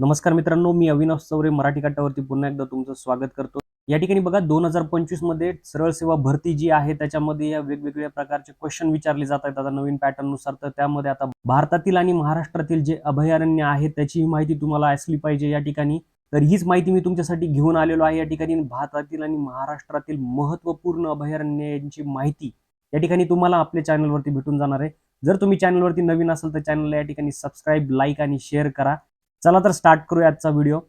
नमस्कार मित्रांनो मी अविनाश चौरे मराठी काटावरती पुन्हा एकदा तुमचं स्वागत करतो. या ठिकाणी बघा दोन हजार पंचवीसमध्ये सरळ सेवा भरती जी आहे त्याच्यामध्ये या वेगवेगळ्या प्रकारचे क्वेश्चन विचारले जात आहेत. आता नवीन पॅटर्ननुसार तर त्यामध्ये आता भारतातील आणि महाराष्ट्रातील जे अभयारण्य आहे त्याची माहिती तुम्हाला असली पाहिजे या ठिकाणी. तर हीच माहिती मी तुमच्यासाठी घेऊन आलेलो आहे या ठिकाणी. भारतातील आणि महाराष्ट्रातील महत्त्वपूर्ण अभयारण्यांची माहिती या ठिकाणी तुम्हाला आपल्या चॅनलवरती भेटून जाणार आहे. जर तुम्ही चॅनलवरती नवीन असाल तर चॅनलला या ठिकाणी सबस्क्राईब लाईक आणि शेअर करा. चला तर स्टार्ट करूया आजचा व्हिडिओ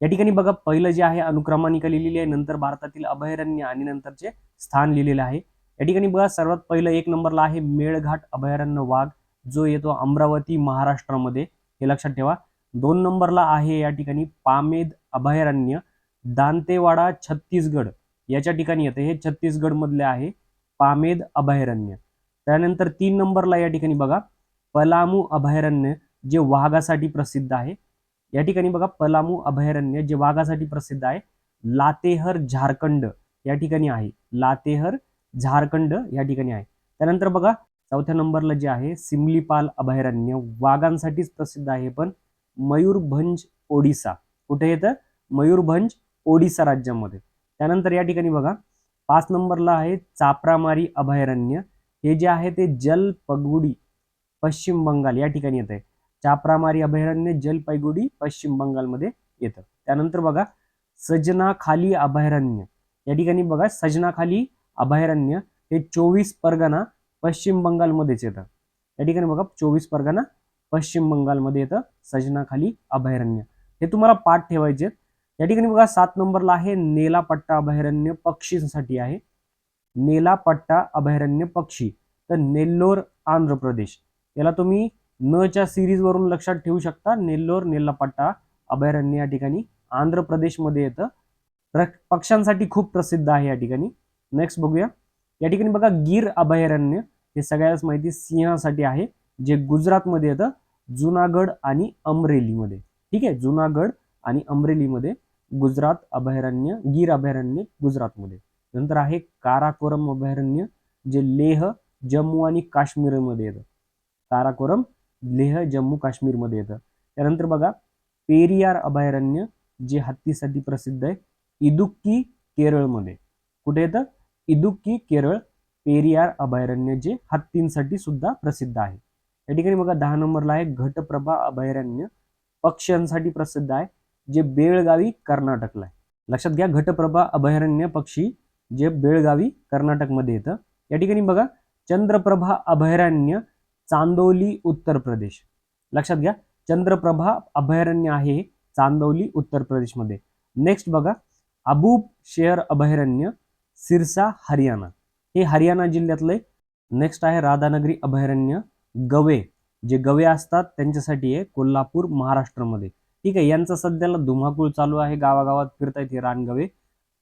या ठिकाणी बघा पहिलं जे आहे अनुक्रमानिका लिहिलेली आहे. नंतर भारतातील अभयारण्य आणि नंतरचे स्थान लिहिलेले आहे. या ठिकाणी बघा सर्वात पहिलं एक नंबरला आहे मेळघाट अभयारण्य वाघ जो येतो अमरावती महाराष्ट्रामध्ये. हे लक्षात ठेवा. दोन नंबरला आहे या ठिकाणी पामेद अभयारण्य दांतेवाडा छत्तीसगड. याच्या ठिकाणी येते. हे छत्तीसगड मधले आहे पामेद अभयारण्य. त्यानंतर तीन नंबरला या ठिकाणी बघा पलामू अभयारण्य जे वाघासाठी प्रसिद्ध आहे. या ठिकाणी बघा पलामू अभयारण्य जे वाघासाठी प्रसिद्ध आहे लातेहर झारखंड या ठिकाणी आहे. लातेहर झारखंड या ठिकाणी आहे. त्यानंतर बघा चौथ्या नंबरला जे आहे सिमलीपाल अभयारण्य वाघांसाठीच प्रसिद्ध आहे पण मयूरभंज ओडिसा. कुठे येतं? मयूरभंज ओडिसा राज्यामध्ये. त्यानंतर या ठिकाणी बघा पाच नंबरला आहे चापरामारी अभयारण्य. हे जे आहे ते जलपगुडी पश्चिम बंगाल या ठिकाणी येत आहे चापरामारी अभयारण्य जलपैगुडी पश्चिम बंगालमध्ये येतं. त्यानंतर बघा सजनाखाली अभयारण्य. या ठिकाणी बघा सजनाखाली अभयारण्य हे चोवीस परगणा पश्चिम बंगालमध्येच येतं. या ठिकाणी बघा चोवीस परगणा पश्चिम बंगालमध्ये येतं सजनाखाली अभयारण्य. हे तुम्हाला पाठ ठेवायचे या ठिकाणी बघा सात नंबरला आहे नेलापट्टा अभयारण्य पक्षींसाठी आहे. नेलापट्टा अभयारण्य पक्षी. तर नेल्लोर आंध्र प्रदेश. याला तुम्ही न च्या सिरीज वरून लक्षात ठेवू शकता. नेल्लोर नेल्लापट्टा अभयारण्य या ठिकाणी आंध्र प्रदेशमध्ये येतं. पक्ष्यांसाठी खूप प्रसिद्ध आहे या ठिकाणी. नेक्स्ट बघूया. या ठिकाणी बघा गिर अभयारण्य. हे सगळ्याच माहिती सिंहासाठी आहे जे गुजरातमध्ये येतं. जुनागड आणि अमरेलीमध्ये. ठीक आहे? जुनागड आणि अमरेलीमध्ये गुजरात अभयारण्य गिर अभयारण्य गुजरातमध्ये. नंतर आहे काराकोरम अभयारण्य जे लेह जम्मू आणि काश्मीरमध्ये येतं. काराकोरम लेह जम्मू काश्मीरमध्ये येतं. त्यानंतर बघा पेरियार अभयारण्य जे हत्तीसाठी प्रसिद्ध आहे इदुक्की केरळमध्ये. कुठे येतं? इदुक्की केरळ पेरियार अभयारण्य जे हत्तींसाठी सुद्धा प्रसिद्ध आहे. या ठिकाणी बघा दहा नंबरला आहे घटप्रभा अभयारण्य पक्ष्यांसाठी प्रसिद्ध आहे जे बेळगावी कर्नाटकला आहे. लक्षात घ्या घटप्रभा अभयारण्य पक्षी जे बेळगावी कर्नाटकमध्ये येतं. या ठिकाणी बघा चंद्रप्रभा अभयारण्य चांदोली उत्तर प्रदेश. लक्षात घ्या चंद्रप्रभा अभयारण्य आहे चांदोली उत्तर प्रदेशमध्ये. नेक्स्ट बघा अबूब शेअर अभयारण्य सिरसा हरियाणा. हे हरियाणा जिल्ह्यातले नेक्स्ट आहे राधानगरी अभयारण्य गवे. जे गवे असतात त्यांच्यासाठी आहे कोल्हापूर महाराष्ट्रामध्ये. ठीक आहे यांचं सध्याला धुमाकूळ चालू आहे गावागावात फिरतायत हे रानगवे.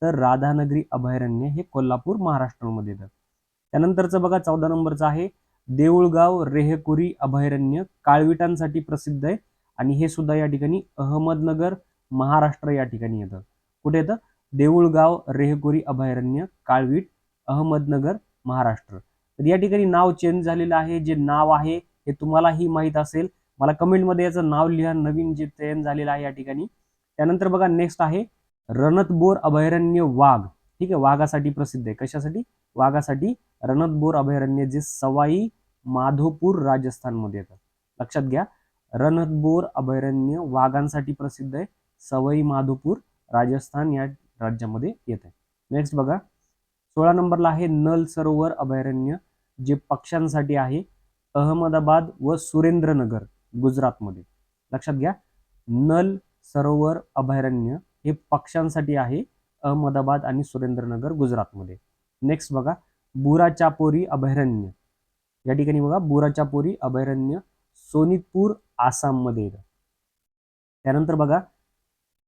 तर राधानगरी अभयारण्य हे कोल्हापूर महाराष्ट्रामध्ये येतं त्यानंतरचं बघा चौदा नंबरचं आहे देऊळगाव रेहकुरी अभयारण्य काळविटांसाठी प्रसिद्ध आहे. आणि हे सुद्धा या ठिकाणी अहमदनगर महाराष्ट्र या ठिकाणी येतं. कुठे येतं? देऊळगाव रेहकुरी अभयारण्य काळवीट अहमदनगर महाराष्ट्र. तर या ठिकाणी नाव चेंज झालेलं आहे. जे नाव आहे हे तुम्हालाही माहीत असेल. मला कमेंटमध्ये याचं नाव लिहा. नवीन जे चयन झालेलं आहे या ठिकाणी. त्यानंतर बघा नेक्स्ट आहे. रणतबोर अभयारण्य वाघ. ठीक आहे? वाघासाठी प्रसिद्ध आहे. कशासाठी? वाघासाठी रणतबोर अभयारण्य जे सवाई माधोपूर राजस्थानमध्ये येतं. लक्षात घ्या रणतबोर अभयारण्य वाघांसाठी प्रसिद्ध आहे. सवाई माधोपूर राजस्थान या राज्यामध्ये येत आहे नेक्स्ट बघा सोळा नंबरला आहे नल सरोवर अभयारण्य जे पक्ष्यांसाठी आहे. अहमदाबाद व सुरेंद्रनगर गुजरातमध्ये. लक्षात घ्या नल सरोवर अभयारण्य हे पक्ष्यांसाठी आहे अहमदाबाद आणि सुरेंद्रनगर गुजरातमध्ये. नेक्स्ट बघा बुराचापोरी अभयारण्य. या ठिकाणी बघा बुराचापोरी अभयारण्य सोनितपूर आसाममध्ये येतं. त्यानंतर बघा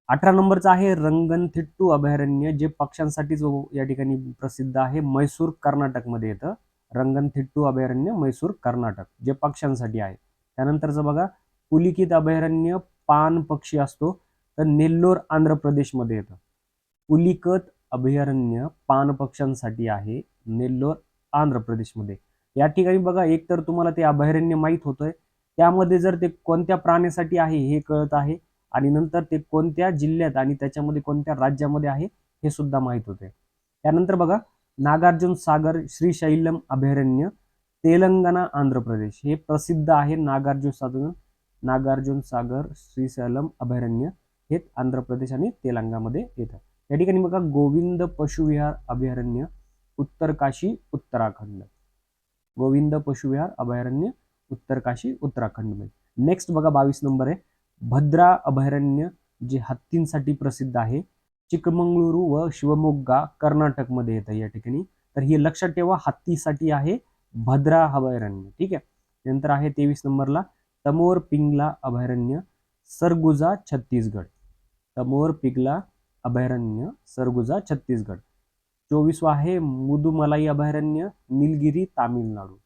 अठरा नंबरचं आहे रंगनथिट्टू अभयारण्य जे पक्ष्यांसाठीच या ठिकाणी प्रसिद्ध आहे. मैसूर कर्नाटकमध्ये येतं. रंगनथिट्टू अभयारण्य मैसूर कर्नाटक जे पक्ष्यांसाठी आहे. त्यानंतरचं बघा पुलिकित अभयारण्य पान पक्षी असतो तर नेल्लोर आंध्र प्रदेशमध्ये येतं. पुलिकत अभयारण्य पानपक्ष्यांसाठी आहे नेल्लोर आंध्र प्रदेशमध्ये. या ठिकाणी बघा एक तर तुम्हाला ते अभयारण्य माहीत होतंय. त्यामध्ये जर ते कोणत्या प्राण्यासाठी आहे हे कळत आहे. आणि नंतर ते कोणत्या जिल्ह्यात आणि त्याच्यामध्ये कोणत्या राज्यामध्ये आहे हे सुद्धा माहीत होते त्यानंतर बघा नागार्जुन सागर श्रीशैलम अभयारण्य तेलंगणा आंध्र प्रदेश. हे प्रसिद्ध आहे नागार्जुन सागर नागार्जुन सागर श्रीशैलम अभयारण्य. हे आंध्र प्रदेश आणि तेलंगामध्ये येतं. या ठिकाणी बघा गोविंद पशुविहार अभयारण्य उत्तर काशी उत्तराखंड. गोविंद पशुविहार अभयारण्य उत्तर काशी उत्तराखंडमध्ये नेक्स्ट बघा बावीस नंबर आहे. भद्रा अभयारण्य जे हत्तींसाठी प्रसिद्ध आहे चिकमंगळुरू व शिवमोग्गा कर्नाटकमध्ये येतं या ठिकाणी. तर हे लक्षात ठेवा हत्तीसाठी आहे भद्रा अभयारण्य. ठीक आहे? नंतर आहे तेवीस नंबरला तमोर पिंगला अभयारण्य सरगुजा छत्तीसगड. तमोर पिंगला अभयारण्य सरगुजा छत्तीसगड. चोवीसवा आहे मुदुमलाई अभयारण्य निलगिरी तामिळनाडू.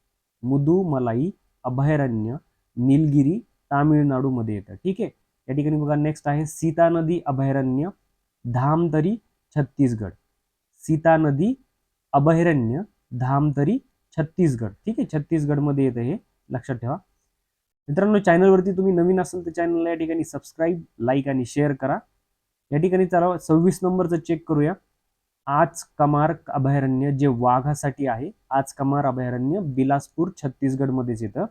मुदुमलाई अभयारण्य निलगिरी तामिळनाडूमध्ये येतं. ठीक आहे? या ठिकाणी बघा नेक्स्ट आहे सीता नदी अभयारण्य धामतरी छत्तीसगड. सीता नदी अभयारण्य धामतरी छत्तीसगड. ठीक आहे? छत्तीसगडमध्ये येतं हे. लक्षात ठेवा. मित्रांनो चॅनलवरती तुम्ही नवीन असाल तर चॅनलला या ठिकाणी सबस्क्राईब लाईक आणि शेअर करा. या ठिकाणी चला सव्वीस नंबरचं चेक करूया. आज कमार अभयारण्य जे वाघासाठी आहे आज कमार अभयारण्य बिलासपूर छत्तीसगडमध्येच येतं.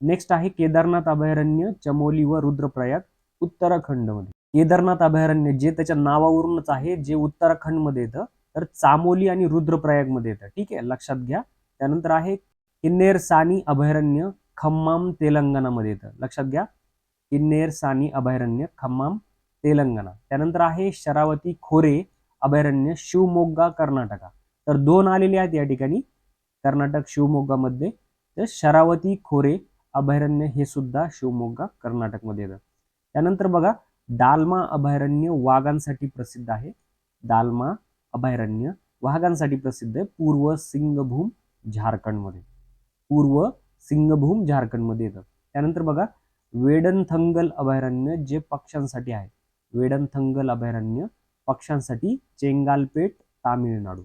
नेक्स्ट आहे केदारनाथ अभयारण्य चमोली व रुद्रप्रयाग उत्तराखंडमध्ये. केदारनाथ अभयारण्य जे त्याच्या नावावरूनच आहे जे उत्तराखंडमध्ये येतं तर चामोली आणि रुद्रप्रयागमध्ये येतं. ठीक आहे लक्षात घ्या. त्यानंतर आहे किन्नेर सानी अभयारण्य खम्माम तेलंगणामध्ये येतं. लक्षात घ्या. किन्नेर सानी अभयारण्य खम्माम तेलंगणा. त्यानंतर आहे शरावती खोरे अभयारण्य शिवमोग्गा कर्नाटका. तर दोन आलेले आहेत या ठिकाणी. कर्नाटक शिवमोग्गामध्ये. तर शरावती खोरे अभयारण्य हे सुद्धा शिवमोग्गा कर्नाटकमध्ये येतं. त्यानंतर बघा दालमा अभयारण्य वाघांसाठी प्रसिद्ध आहे. दालमा अभयारण्य वाघांसाठी प्रसिद्ध आहे. पूर्व सिंगभूम झारखंडमध्ये. पूर्व सिंगभूम झारखंडमध्ये येतं. त्यानंतर बघा वेडनथंगल अभयारण्य जे पक्ष्यांसाठी आहे. वेडनथंगल अभयारण्य पक्ष्यांसाठी चेंगालपेट तामिळनाडू.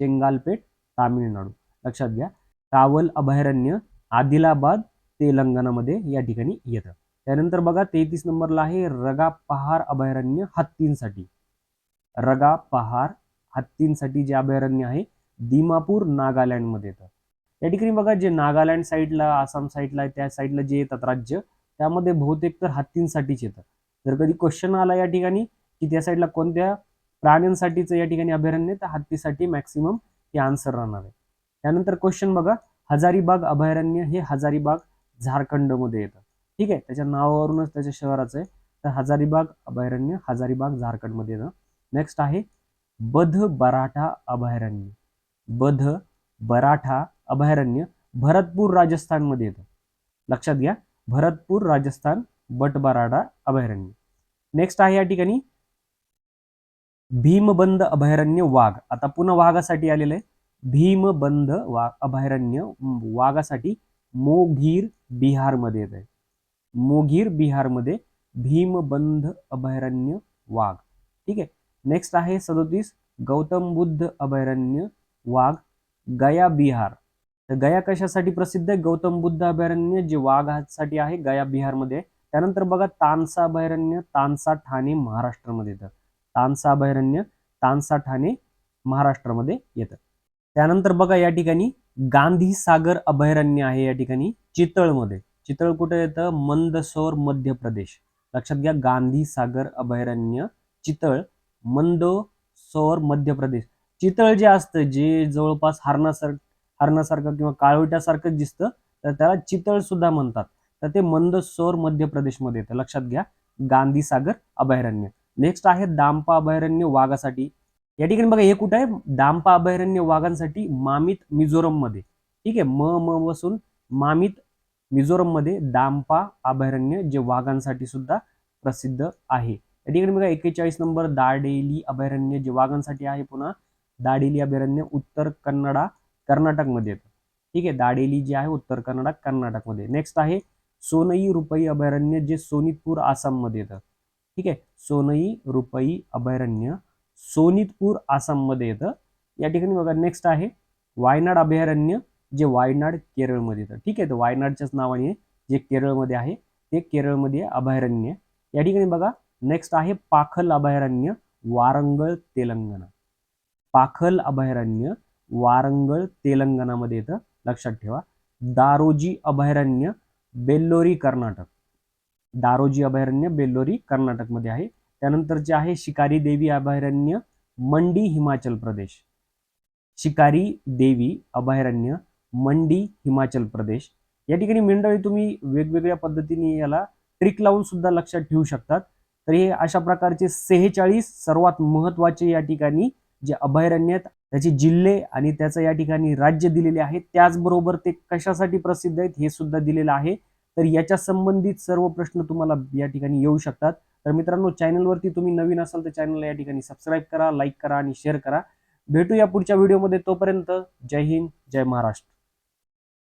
चेंगालपेट तामिळनाडू. लक्षात घ्या कावल अभयारण्य आदिलाबाद तेलंगणामध्ये या ठिकाणी येतं. त्यानंतर बघा तेहतीस नंबरला आहे रगा पहार अभयारण्य हत्तींसाठी. रगा पहार हत्तींसाठी जे अभयारण्य आहे दिमापूर नागालँडमध्ये येतं. या ठिकाणी बघा जे नागालँड साईडला आसाम साईडला त्या साईडला जे येतात राज्य त्यामध्ये बहुतेक तर हत्तींसाठीच येतं. जर कधी क्वेश्चन आला या ठिकाणी की त्या साईडला कोणत्या प्राण्यांसाठीचं या ठिकाणी अभयारण्य तर हत्तीसाठी मॅक्सिमम हे आन्सर राहणार आहे. त्यानंतर क्वेश्चन बघा हजारीबाग अभयारण्य हे हजारीबाग झारखंडमध्ये येतं. ठीक आहे? त्याच्या नावावरूनच त्याच्या शहराचं आहे. तर हजारीबाग अभयारण्य हजारीबाग झारखंडमध्ये येतं. नेक्स्ट आहे बध बराठा अभयारण्य. बध बराठा अभयारण्य भरतपूर राजस्थानमध्ये येतं. लक्षात घ्या भरतपूर राजस्थान बटबराडा अभयारण्य. नेक्स्ट आहे या ठिकाणी भीमबंद अभयारण्य वाघ. आता पुन्हा वाघासाठी आलेलं आहे. भीमबंद वा अभयारण्य वाघासाठी मोघीर बिहारमध्ये येत आहे. मोघीर बिहारमध्ये भीमबंध अभयारण्य वाघ. ठीक आहे. नेक्स्ट आहे सदोतीस गौतम बुद्ध अभयारण्य वाघ गया बिहार. तर गया कशासाठी प्रसिद्ध आहे? गौतम बुद्ध अभयारण्य जे वाघासाठी आहे गया बिहारमध्ये आहे. त्यानंतर बघा तानसा अभयारण्य तानसा ठाणे महाराष्ट्रामध्ये येतं. तानसा अभयारण्य तानसा ठाणे महाराष्ट्रामध्ये येतं. त्यानंतर बघा या ठिकाणी गांधी सागर अभयारण्य आहे या ठिकाणी चितळमध्ये. चितळ कुठे येतं? मंदसौर मध्य प्रदेश. लक्षात घ्या गांधी सागर अभयारण्य चितळ मंदसौर मध्य प्रदेश. चितळ जे असतं जे जवळपास हरणासार हरणासारखं किंवा काळवट्यासारखं दिसतं तर त्याला चितळ सुद्धा म्हणतात. तर ते मंदसौर मध्य प्रदेशमध्ये येतं. लक्षात घ्या गांधी सागर अभयारण्य. नेक्स्ट आहे दाम्पा अभयारण्य वाघासाठी. या ठिकाणी बघा हे कुठं आहे? दाम्पा अभयारण्य वाघांसाठी मामित मिझोरममध्ये ठीक आहे? म म बसून मामित मिझोरममध्ये दाम्पा अभयारण्य जे वाघांसाठी सुद्धा प्रसिद्ध आहे. या ठिकाणी बघा एक्केचाळीस नंबर दाडेली अभयारण्य जे वाघांसाठी आहे पुन्हा. दाडेली अभयारण्य उत्तर कन्नडा कर्नाटकमध्ये येतं. ठीक आहे? दाडेली जे आहे उत्तर कन्नडा कर्नाटकमध्ये. नेक्स्ट आहे सोनई रुपई अभयारण्य जे सोनितपूर आसाममध्ये येतं. ठीक आहे? सोनई रुपई अभयारण्य सोनितपूर आसाममध्ये येतं. या ठिकाणी बघा नेक्स्ट आहे वायनाड अभयारण्य जे वायनाड केरळमध्ये येतं. ठीक आहे? तर वायनाडच्याच नावाने जे केरळमध्ये आहे ते केरळमध्ये अभयारण्य. या ठिकाणी बघा नेक्स्ट आहे पाखल अभयारण्य वारंगळ तेलंगणा. पाखल अभयारण्य वारंगळ तेलंगणामध्ये येतं. लक्षात ठेवा. दारोजी अभयारण्य बेल्लोरी कर्नाटक. दारोजी अभयारण्य बेल्लोरी कर्नाटकमध्ये आहे. त्यानंतर जे आहे शिकारी देवी अभयारण्य मंडी हिमाचल प्रदेश. शिकारी देवी अभयारण्य मंडी हिमाचल प्रदेश. या ठिकाणी मंडळी तुम्ही वेगवेगळ्या पद्धतीने याला ट्रिक लावून सुद्धा लक्षात ठेवू शकतात. तर हे अशा प्रकारचे सेहेचाळीस सर्वात महत्त्वाचे या ठिकाणी जे अभयारण्य आहेत त्याचे जिल्हे आणि त्याचं या ठिकाणी राज्य दिलेले आहे त्याचबरोबर ते कशासाठी प्रसिद्ध आहेत हे सुद्धा दिलेलं आहे. तर याच्या संबंधित सर्व प्रश्न तुम्हाला या ठिकाणी येऊ शकतात. तर मित्रांनो चॅनलवरती तुम्ही नवीन असाल तर चॅनलला या ठिकाणी सबस्क्राईब करा लाईक करा आणि शेअर करा. भेटूया पुढच्या व्हिडिओमध्ये तोपर्यंत जय हिंद जय महाराष्ट्र.